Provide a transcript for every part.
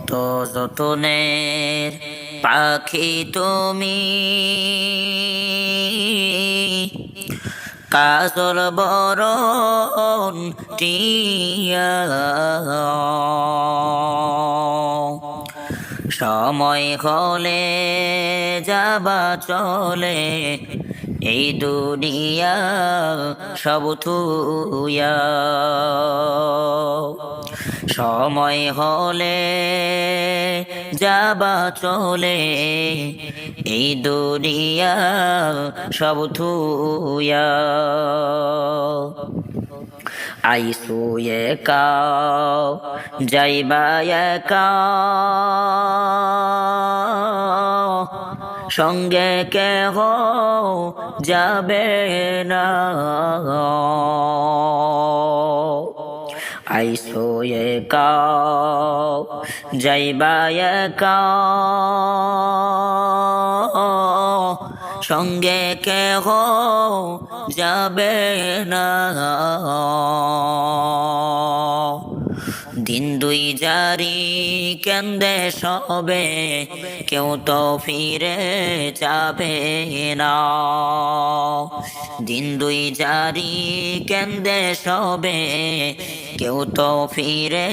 কত যতনের পাখি তুমি। কাজল বরণ টিয়া সময় হলে যাবা চলে এই দুনিয়া সব থুয়া। সময় হলে যাবা চলে। এই দুনিয়া সব থুয়া আইসু একা যাইবা একা। সঙ্গে কেহ যাবে না। আইসো একা যাইবা একা সঙ্গে কেহ যাবে না। দিন দুই জারি কেন্দে সবে, কেউ তো ফিরে যাবে না। দিন দুই জারি কেন্দে সবে, কেউ তো ফিরে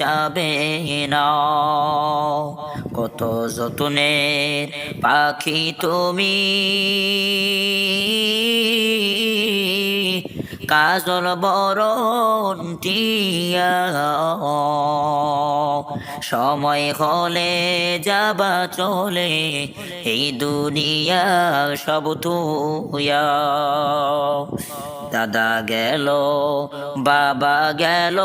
যাবে না। কত যতনের পাখি তুমি, কাজল বরণ টিয়া সময় হলে যাবা চলে, এই দুনিয়া সব তুয়া দাদা গেল, বাবা গেল,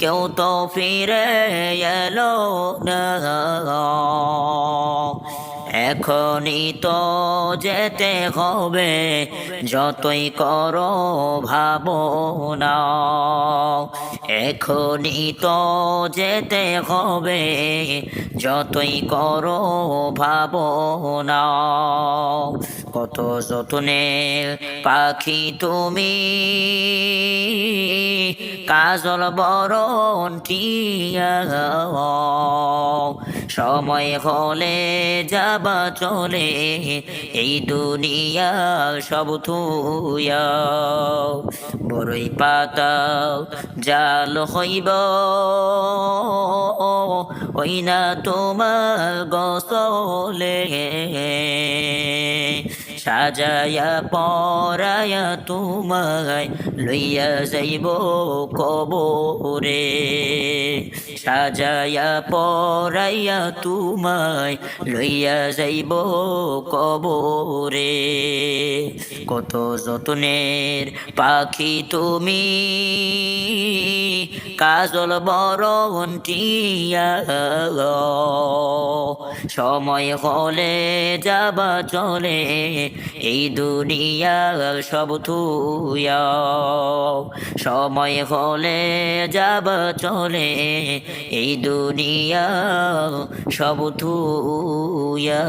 কেউ তো ফিরে এলো না। এখনই তো যেতে হবে যতই করো ভাবনা এখনই তো যেতে হবে যতই করো ভাবনা কত যতনের পাখি তুমি। কাজল বরণ সময় হলে যাবা চলে, এই দুনিয়া সব থুয়া বড়ই পাতা জাল হইব, ওই না তোমার গসলে। সাজায়া পরায়া তোমায় লইয়া যাইব কবরে। সাজায়া পরাইয়া তোমায় লইয়া যাইব কবরে। কত যতনের পাখি তুমি, কাজল বরণ টিয়া সময় হলে যাবা চলে এই দুনিয়া সব থুয়া সময় হলে যাব চলে এই দুনিয়া সব থুয়া